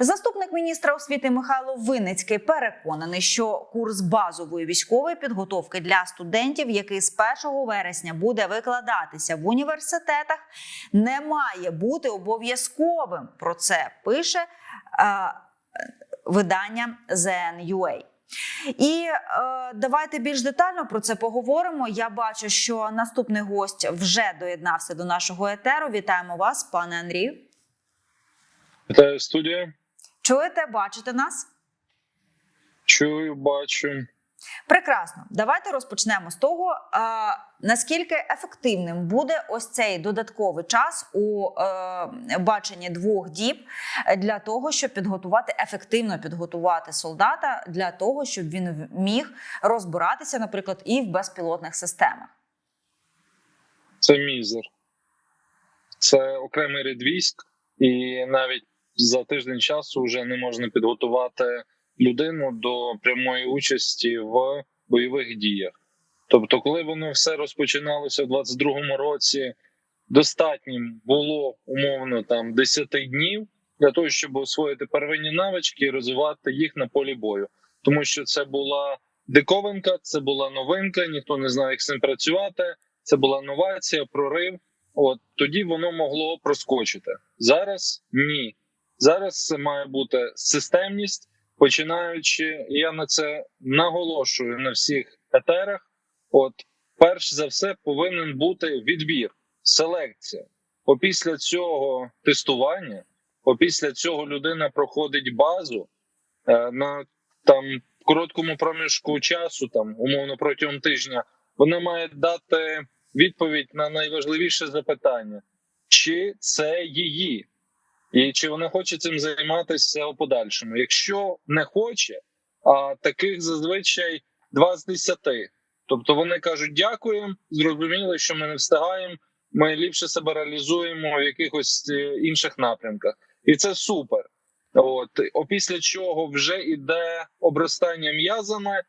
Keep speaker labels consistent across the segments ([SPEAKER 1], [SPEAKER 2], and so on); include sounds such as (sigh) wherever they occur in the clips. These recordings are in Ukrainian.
[SPEAKER 1] Заступник міністра освіти Михайло Винницький переконаний, що курс базової військової підготовки для студентів, який з 1 вересня буде викладатися в університетах, не має бути обов'язковим. Про це пише е, видання ZN.UA. І е, давайте більш детально про це поговоримо. Я бачу, що наступний гость вже доєднався до нашого етеру. Вітаємо вас, пане Андрію.
[SPEAKER 2] Вітаю студія.
[SPEAKER 1] Чуєте, бачите нас?
[SPEAKER 2] Чую, бачу.
[SPEAKER 1] Прекрасно. Давайте розпочнемо з того, е, наскільки ефективним буде ось цей додатковий час у е, баченні двох діб для того, щоб підготувати ефективно підготувати солдата для того, щоб він міг розбиратися, наприклад, і в безпілотних системах.
[SPEAKER 2] Це мізер. Це окремий рід військ, і навіть за тиждень часу вже не можна підготувати людину до прямої участі в бойових діях. Тобто, коли воно все розпочиналося в 22-му році, достатнім було умовно там 10 днів для того, щоб освоїти первинні навички і розвивати їх на полі бою, тому що це була диковинка, це була новинка, ніхто не знав, як з цим працювати. Це була новація, прорив. От тоді воно могло проскочити зараз. Ні, зараз має бути системність, починаючи. Я на це наголошую на всіх етерах. От, перш за все, повинен бути відбір, селекція. Опісля цього тестування, опісля цього людина проходить базу е, на там короткому проміжку часу, там умовно протягом тижня. Вона має дати відповідь на найважливіше запитання: чи це її, і чи вона хоче цим займатися у подальшому. Якщо не хоче, а таких зазвичай два з десяти. Тобто вони кажуть: дякуємо, зрозуміли, що ми не встигаємо. Ми ліпше себе реалізуємо в якихось е, інших напрямках, і це супер. От опісля чого вже іде обростання м'язами, е,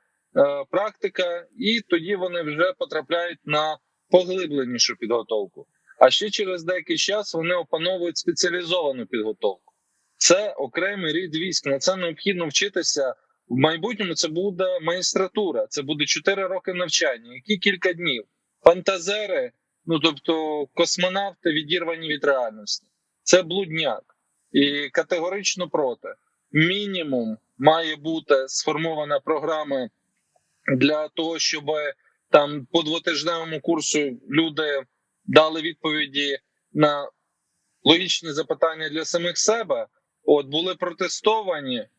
[SPEAKER 2] практика, і тоді вони вже потрапляють на поглибленішу підготовку. А ще через деякий час вони опановують спеціалізовану підготовку. Це окремий рід військ. На це необхідно вчитися в майбутньому. Це буде магістратура, це буде 4 роки навчання, які кілька днів. Фантазери, ну тобто космонавти, відірвані від реальності. Це блудняк і категорично проти. Мінімум має бути сформована програма для того, щоб там по двотижневому курсу люди дали відповіді на логічні запитання для самих себе. От були протестовані, е,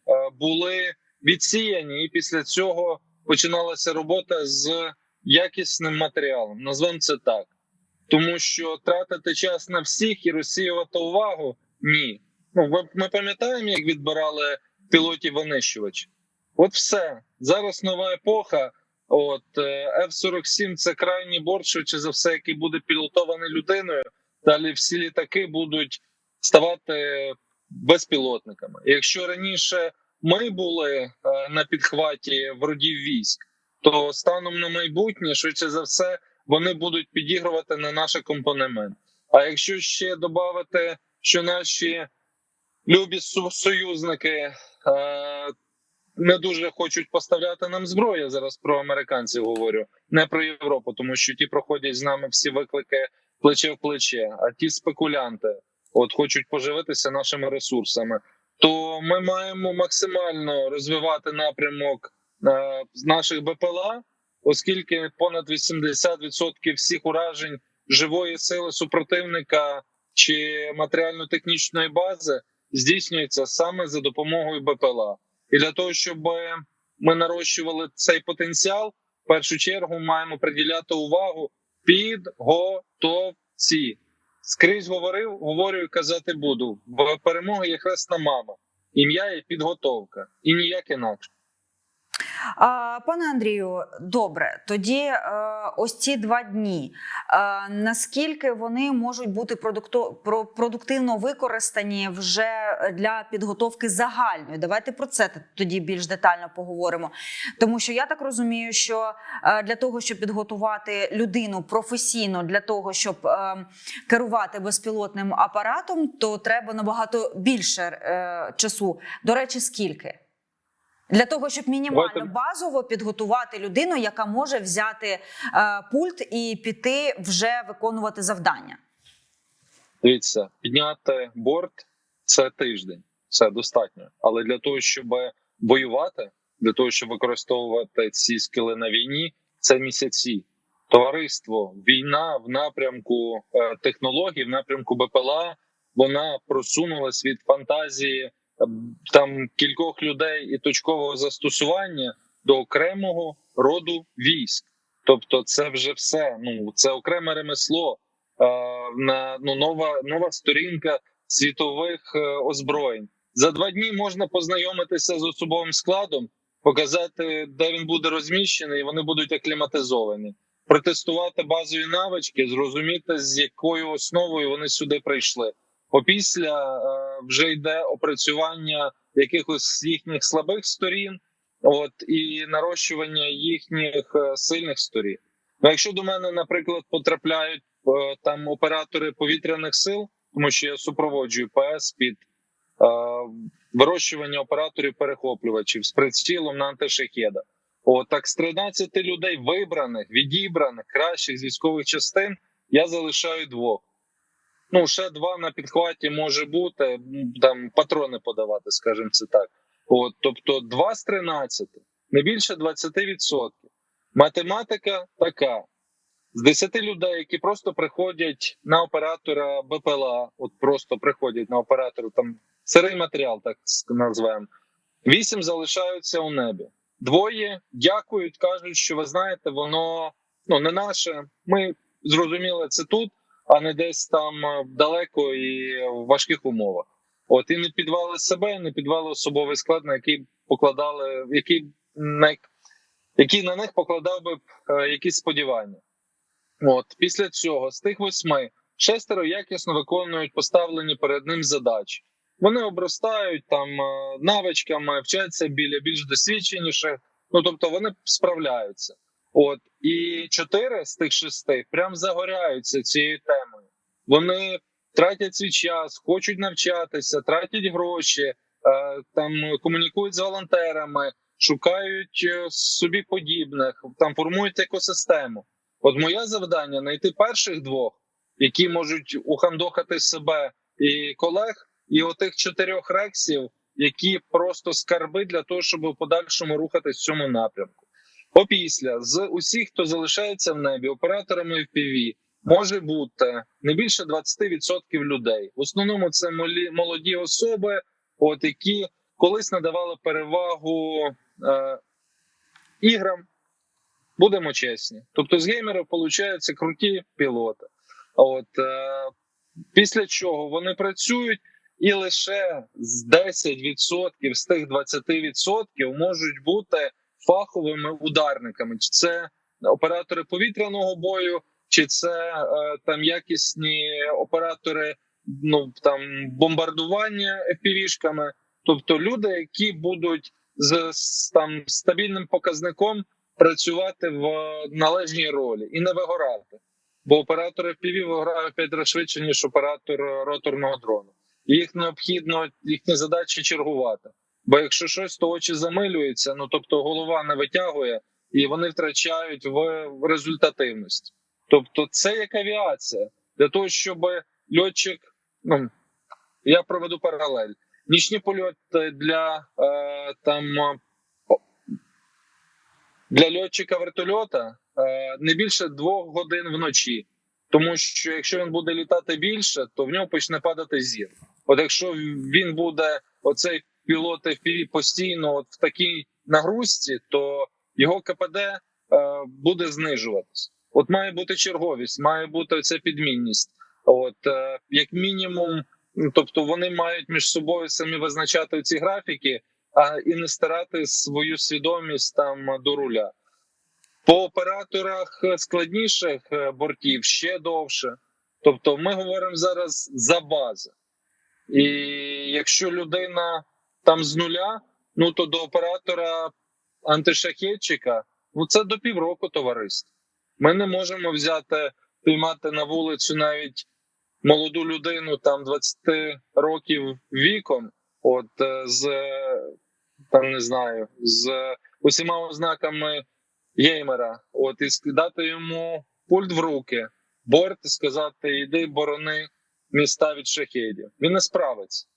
[SPEAKER 2] були відсіяні, і після цього починалася робота з якісним матеріалом. Назвемо це так, тому що тратити час на всіх і розсіювати увагу ні. Ну ми пам'ятаємо, як відбирали пілотів винищувачів. От все зараз нова епоха. От е, F-47 – це крайній борт, швидше за все, який буде пілотований людиною. Далі всі літаки будуть ставати безпілотниками. Якщо раніше ми були е, на підхваті вродів військ, то станом на майбутнє, швидше за все, вони будуть підігрувати на наш акомпанемент. А якщо ще додати, що наші любі союзники е, не дуже хочуть поставляти нам зброю. Зараз про американців говорю, не про Європу, тому що ті проходять з нами всі виклики плече в плече. А ті спекулянти, от хочуть поживитися нашими ресурсами. То ми маємо максимально розвивати напрямок е, наших БПЛА, оскільки понад 80% всіх уражень живої сили супротивника чи матеріально-технічної бази здійснюється саме за допомогою БПЛА. І для того, щоб ми нарощували цей потенціал, в першу чергу маємо приділяти увагу підготовці. Скрізь говорив, говорю і казати буду. бо перемоги є хресна мама. Ім'я є підготовка і ніяк інакше.
[SPEAKER 1] Пане Андрію, добре, тоді е, ось ці два дні. Е, наскільки вони можуть бути продуктивно використані вже для підготовки загальної? Давайте про це тоді більш детально поговоримо. Тому що я так розумію, що е, для того, щоб підготувати людину професійно для того, щоб керувати безпілотним апаратом, то треба набагато більше часу. До речі, скільки? Для того, щоб мінімально базово підготувати людину, яка може взяти е, пульт і піти вже виконувати завдання.
[SPEAKER 2] Дивіться, підняти борт це тиждень, це достатньо. Але для того, щоб воювати, для того, щоб використовувати ці скили на війні, це місяці. Товариство, війна в напрямку е, технологій, в напрямку БПЛА, вона просунулась від фантазії там кількох людей і точкового застосування до окремого роду військ. Тобто, це вже все. Ну це окреме ремесло, е, на ну нова нова сторінка світових е, озброєнь. За два дні можна познайомитися з особовим складом, показати, де він буде розміщений, і вони будуть акліматизовані, протестувати базові навички, зрозуміти, з якою основою вони сюди прийшли. Опісля е, вже йде опрацювання якихось їхніх слабих сторін, от і нарощування їхніх е, сильних сторін. Ну, якщо до мене, наприклад, потрапляють е, там оператори повітряних сил, тому що я супроводжую ПС під е, вирощування операторів перехоплювачів з прицілом на антишахеда. От так з 13 людей вибраних, відібраних, кращих з військових частин, я залишаю двох. Ну, ще два на підхваті може бути, там патрони подавати, скажімо це так. От, тобто, два з 13, не більше 20%. Математика така: з 10 людей, які просто приходять на оператора БПЛА, от просто приходять на оператора, там сирий матеріал, так назвемо, 8 залишаються у небі. Двоє дякують, кажуть, що ви знаєте, воно ну не наше. Ми зрозуміли це тут, а не десь там е, далеко і в важких умовах. От і не підвали себе, і не підвали особовий склад, на який покладали, який на який на них покладав би е, якісь сподівання. От після цього з тих восьми шестеро якісно виконують поставлені перед ним задачі. Вони обростають там е, навичками, вчаться біля більш досвідченіших. Ну тобто вони справляються. От і чотири з тих шести прям загоряються цією темою. Вони тратять свій час, хочуть навчатися, тратять гроші, е, там комунікують з волонтерами, шукають е, собі подібних, там формують екосистему. От моє завдання знайти перших двох, які можуть ухандохати себе і колег, і отих чотирьох рексів, які просто скарби для того, щоб в подальшому рухатись в цьому напрямку. Опісля з усіх, хто залишається в небі, операторами FPV, може бути не більше 20% людей. В основному це молоді особи, от які колись надавали перевагу е, іграм. Будемо чесні. Тобто з геймерів получаються круті пілоти. От е, після чого вони працюють, і лише з 10% з тих 20% можуть бути фаховими ударниками. Чи це оператори повітряного бою, чи це е, там якісні оператори ну там бомбардування FPV-шками. тобто люди, які будуть з, там стабільним показником працювати в належній ролі і не вигорати. Бо оператор FPV виграє п'ять разів швидше ніж оператор роторного дрону. Їх необхідно їхні задачі чергувати. Бо якщо щось, то очі замилюються, ну тобто голова не витягує, і вони втрачають в, результативності. Тобто, це як авіація для того, щоб льотчик, ну я проведу паралель. Нічні польоти для е, там е, для льотчика вертольота е, не більше двох годин вночі. Тому що якщо він буде літати більше, то в нього почне падати зір. От якщо він буде оцей пілот FPV постійно от в такій нагрузці, то його КПД е, буде знижуватись. От має бути черговість, має бути ця підмінність. От е, як мінімум, тобто вони мають між собою самі визначати ці графіки. а і не старати свою свідомість там до руля. По операторах складніших е, бортів ще довше. Тобто, ми говоримо зараз за бази. І якщо людина там з нуля, ну то до оператора антишахетчика, ну це до півроку товариство. Ми не можемо взяти, піймати на вулицю навіть молоду людину там 20 років віком, от е, з там не знаю, з усіма ознаками геймера, от і скидати йому пульт в руки, борт і сказати: йди борони міста від шахедів. Він не справиться.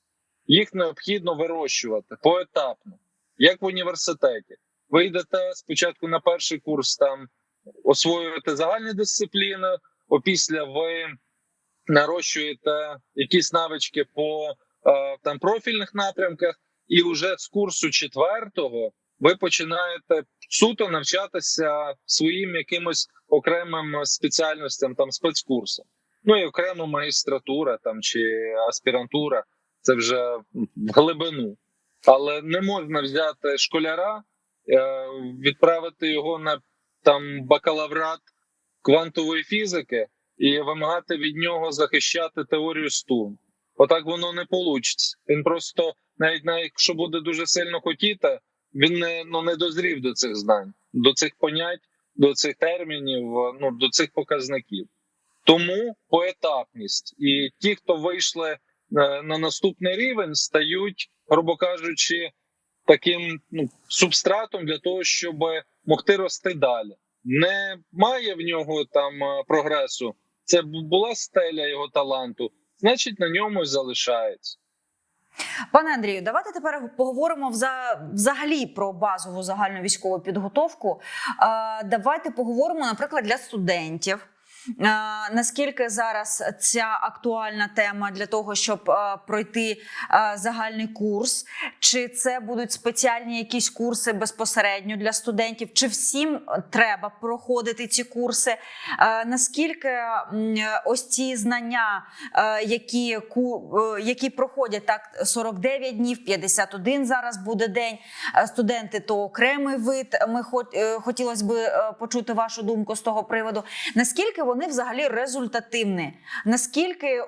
[SPEAKER 2] Їх необхідно вирощувати поетапно, як в університеті. Ви йдете спочатку на перший курс там освоюєте загальні дисципліни, опісля ви нарощуєте якісь навички по е, там профільних напрямках, і вже з курсу четвертого ви починаєте суто навчатися своїм якимось окремим спеціальностям, там спецкурсам. Ну і окремо магістратура там чи аспірантура це вже в глибину. Але не можна взяти школяра, е, відправити його на там бакалаврат квантової фізики і вимагати від нього захищати теорію струн. Отак воно не вийде. Він просто, навіть навіть якщо буде дуже сильно хотіти, він не ну не дозрів до цих знань, до цих понять, до цих термінів, ну до цих показників. Тому поетапність і ті, хто вийшли на наступний рівень, стають, грубо кажучи, таким ну, субстратом для того, щоб могти рости далі. Не має в нього там е, прогресу. Це була стеля його таланту, значить на ньому залишається.
[SPEAKER 1] Пане Андрію, давайте тепер поговоримо вза- взагалі про базову загальну військову підготовку. Давайте поговоримо, наприклад, для студентів. Наскільки зараз ця актуальна тема для того, щоб пройти загальний курс? Чи це будуть спеціальні якісь курси безпосередньо для студентів? Чи всім треба проходити ці курси? Наскільки ось ці знання, які, е, які проходять так 49 днів, 51 зараз буде день. Студенти то окремий вид. Ми е, хотілося б е, почути вашу думку з того приводу. Наскільки вони взагалі результативні? Наскільки е,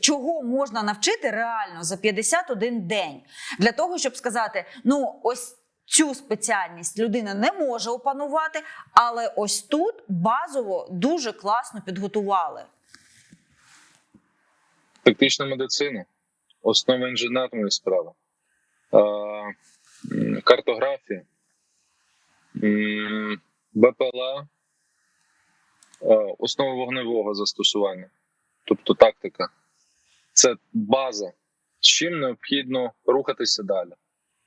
[SPEAKER 1] чого можна навчити реально за 51 день для того, щоб сказати, ну ось. Цю спеціальність людина не може опанувати, але ось тут базово дуже класно підготували.
[SPEAKER 2] Тактична медицина, основа інженерної справи, картографія, БПЛА, основа вогневого застосування, тобто тактика. Це база, з чим необхідно рухатися далі,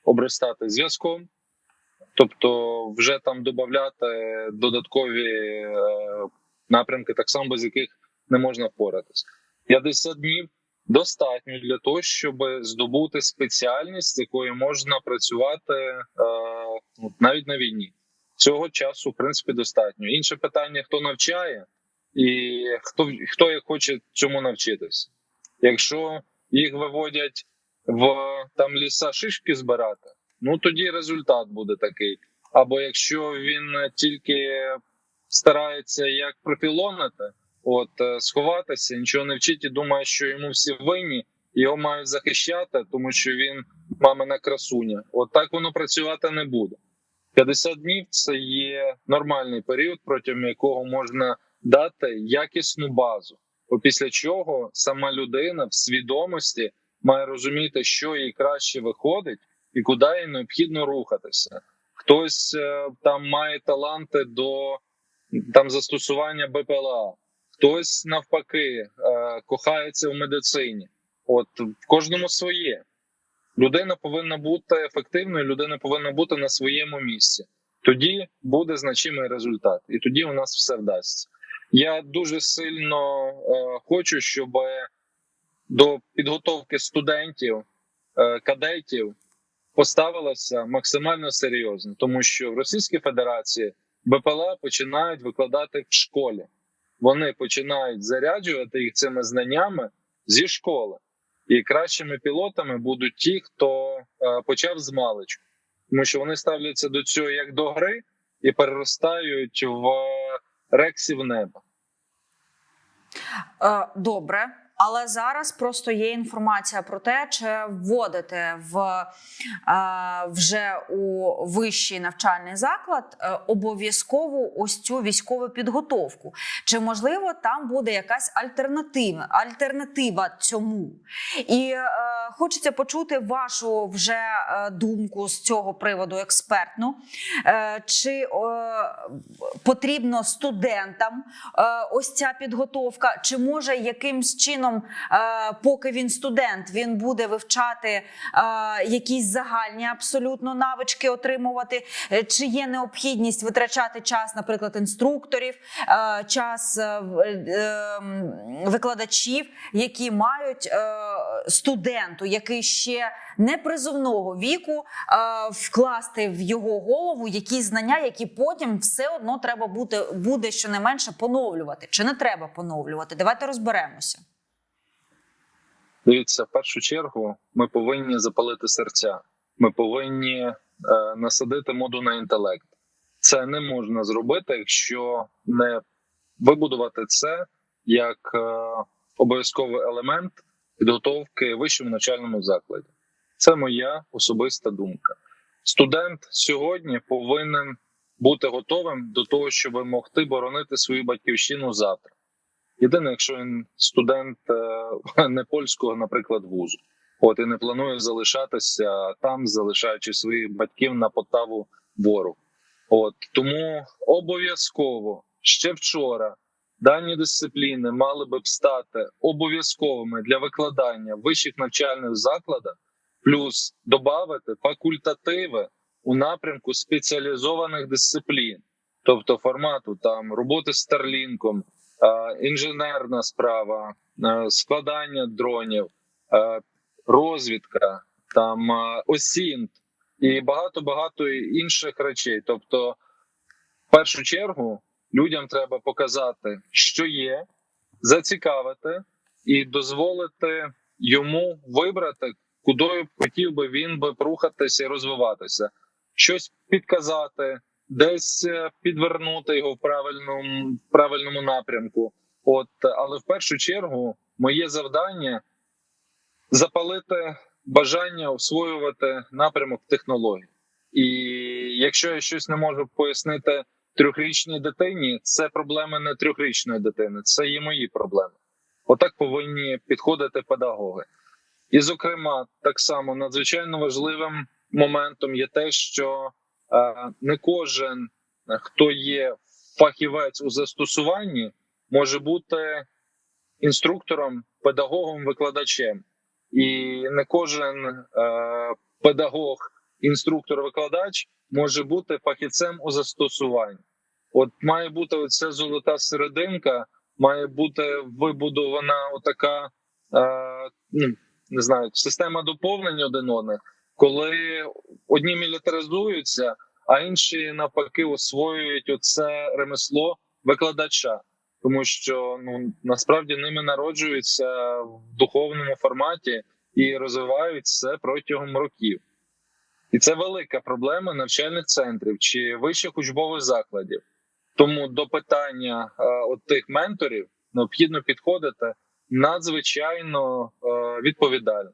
[SPEAKER 2] обростати зв'язком, тобто вже там додати додаткові е, напрямки, так само без яких не можна впоратися. 50 днів достатньо для того, щоб здобути спеціальність, з якою можна працювати е, навіть на війні. Цього часу, в принципі, достатньо. Інше питання: хто навчає і хто хто як хоче цьому навчитися. Якщо їх виводять в там ліса шишки збирати, ну тоді результат буде такий. Або якщо він тільки старається як профілонити, от е, сховатися, нічого не вчить і думає, що йому всі винні, його мають захищати, тому що він мамина красуня. От так воно працювати не буде. 50 днів це є нормальний період, протягом якого можна дати якісну базу. Після чого сама людина в свідомості має розуміти, що їй краще виходить і куди їй необхідно рухатися. Хтось е, там має таланти до там застосування БПЛА, хтось навпаки е, кохається в медицині. От в кожному своє. Людина повинна бути ефективною, людина повинна бути на своєму місці. Тоді буде значимий результат, і тоді у нас все вдасться. Я дуже сильно е, хочу, щоб до підготовки студентів, е, кадетів поставилося максимально серйозно, тому що в Російській Федерації БПЛА починають викладати в школі. Вони починають заряджувати їх цими знаннями зі школи. І кращими пілотами будуть ті, хто е, почав з маличку, тому що вони ставляться до цього як до гри і переростають в рексів неба.
[SPEAKER 1] Е, Добре. Але зараз просто є інформація про те, чи вводити в е, вже у вищий навчальний заклад е, обов'язкову ось цю військову підготовку. Чи можливо там буде якась альтернатива, альтернатива цьому? І е, хочеться почути вашу вже е, думку з цього приводу експертну. Е, чи е, потрібно студентам е, ось ця підготовка, чи може якимсь чином, е, поки він студент, він буде вивчати е, якісь загальні абсолютно навички отримувати, Е, чи є необхідність витрачати час, наприклад, інструкторів, час е, в- е, м, викладачів, які мають студенту, який ще не призовного віку, вкласти в його голову якісь знання, які потім все одно треба бути буде щонайменше поновлювати. Чи не треба поновлювати? Давайте розберемося.
[SPEAKER 2] Дивіться, в першу чергу ми повинні запалити серця. Ми повинні е, насадити моду на інтелект. Це не можна зробити, якщо не вибудувати це як е, обов'язковий елемент підготовки вищому навчальному закладі. Це моя особиста думка. Студент сьогодні повинен бути готовим до того, щоб могти боронити свою батьківщину завтра. Єдине, якщо він студент е, (laughs) не польського, наприклад, вузу, от і не планує залишатися там, залишаючи своїх батьків на потаву ворог. От тому обов'язково ще вчора дані дисципліни мали би б стати обов'язковими для викладання вищих навчальних закладах, плюс додати факультативи у напрямку спеціалізованих дисциплін, тобто формату там роботи з Старлінком, інженерна справа, е, складання дронів, е, розвідка, там е, осінт і багато багато інших речей. Тобто, в першу чергу, людям треба показати, що є, зацікавити і дозволити йому вибрати, куди хотів би він би рухатися і розвиватися, щось підказати, десь е, підвернути його в правильному, в правильному напрямку. От, але в першу чергу, моє завдання запалити бажання освоювати напрямок технологій. І якщо я щось не можу пояснити трьохрічній дитині, це проблеми не трьохрічної дитини, це є мої проблеми. Отак повинні підходити педагоги. І, зокрема, так само надзвичайно важливим моментом є те, що не кожен, е, хто є фахівець у застосуванні, може бути інструктором, педагогом, викладачем. І не кожен е, педагог, інструктор, викладач може бути фахівцем у застосуванні. От має бути оця золота серединка, має бути вибудована отака, е, ну не знаю, система доповнення один одних, коли одні мілітаризуються, а інші навпаки освоюють оце ремесло викладача, тому що ну насправді ними народжуються в духовному форматі і розвивають це протягом років. І це велика проблема навчальних центрів чи вищих учбових закладів. Тому до питання е, от тих менторів необхідно підходити надзвичайно е, відповідально.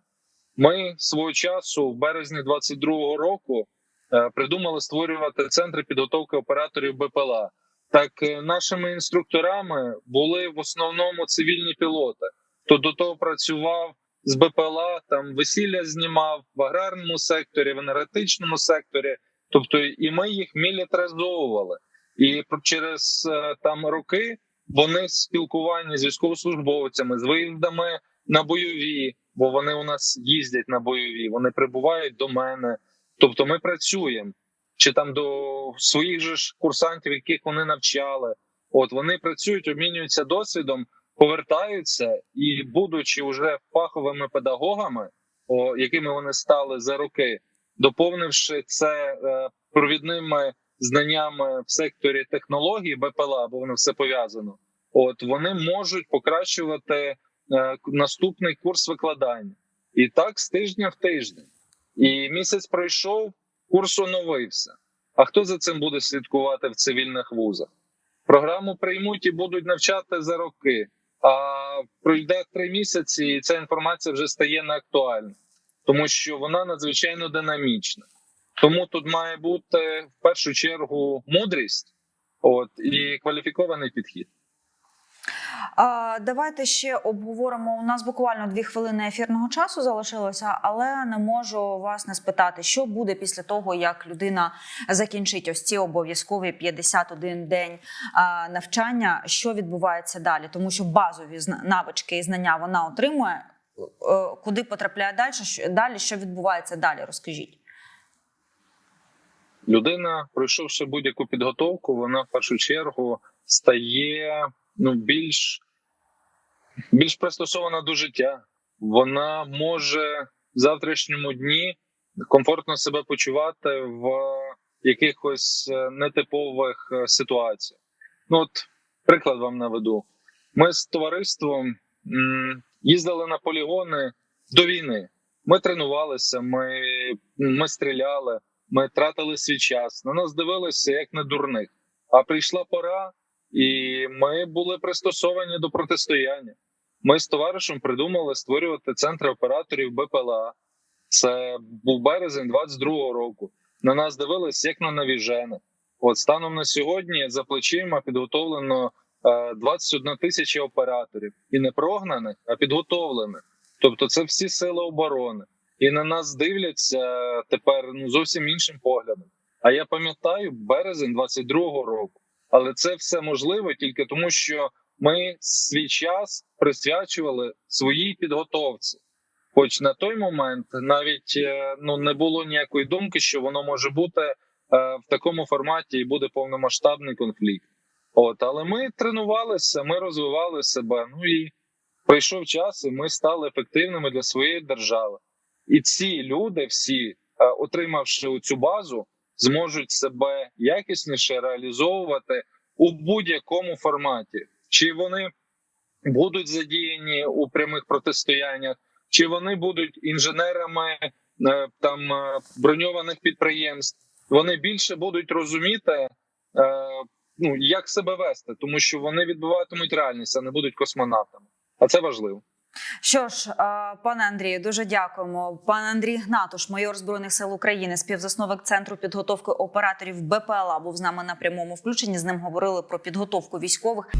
[SPEAKER 2] Ми свого часу, в березні 22-го року, е, придумали створювати центри підготовки операторів БПЛА. Так е, нашими інструкторами були в основному цивільні пілоти. Хто до того працював з БПЛА, там весілля знімав в аграрному секторі, в енергетичному секторі. Тобто, і ми їх мілітаризовували. І через е, там роки вони в спілкуванні з військовослужбовцями, з виїздами на бойові, бо вони у нас їздять на бойові, вони прибувають до мене. Тобто, ми працюємо чи там до своїх же ж курсантів, яких вони навчали. От вони працюють, обмінюються досвідом, повертаються і, будучи вже фаховими педагогами, о, якими вони стали за роки, доповнивши це е, провідними знаннями в секторі технологій БПЛА, бо воно все пов'язано. От вони можуть покращувати наступний курс викладання. І так з тижня в тиждень. І місяць пройшов, курс оновився. А хто за цим буде слідкувати в цивільних вузах? Програму приймуть і будуть навчати за роки. А пройде три місяці, і ця інформація вже стає неактуальною, тому що вона надзвичайно динамічна. Тому тут має бути в першу чергу мудрість, от і кваліфікований підхід.
[SPEAKER 1] Давайте ще обговоримо. У нас буквально дві хвилини ефірного часу залишилося, але не можу вас не спитати, що буде після того, як людина закінчить ось ці обов'язкові 51 день навчання. Що відбувається далі? Тому що базові навички і знання вона отримує. Е, Куди потрапляє далі? Далі? Що відбувається далі? Розкажіть.
[SPEAKER 2] Людина, пройшовши будь-яку підготовку, вона в першу чергу стає ну більш, більш пристосована до життя. Вона може в завтрашньому дні комфортно себе почувати в якихось е, нетипових е, ситуаціях. Ну, от приклад вам наведу. Ми з товариством їздили на полігони до війни. Ми тренувалися, ми, ми стріляли. Ми тратили свій час. На нас дивилися як на дурних. А прийшла пора, і ми були пристосовані до протистояння. Ми з товаришем придумали створювати центри операторів БПЛА. Це був березень 22-го року. На нас дивились як на навіжени. От станом на сьогодні за плечима підготовлено е, 21 тисяча операторів і не прогнаних, а підготовлених. Тобто, це всі сили оборони і на нас дивляться тепер ну зовсім іншим поглядом. А я пам'ятаю березень 22-го року, але це все можливо тільки тому, що ми свій час присвячували своїй підготовці. Хоч на той момент навіть е, ну не було ніякої думки, що воно може бути е, в такому форматі і буде повномасштабний конфлікт. От, але ми тренувалися, ми розвивали себе. Ну і прийшов час, і ми стали ефективними для своєї держави. І ці люди, всі, е, отримавши цю базу, зможуть себе якісніше реалізовувати у будь-якому форматі. Чи вони будуть задіяні у прямих протистояннях, чи вони будуть інженерами е, там е, броньованих підприємств. Вони більше будуть розуміти, е, ну як себе вести, тому що вони відбуватимуть реальність, а не будуть космонавтами. А це важливо.
[SPEAKER 1] Що ж, пане Андрію, дуже дякуємо. Пан Андрій Гнатуш, майор збройних сил України, співзасновник центру підготовки операторів БПЛА, був з нами на прямому включенні. З ним говорили про підготовку військових.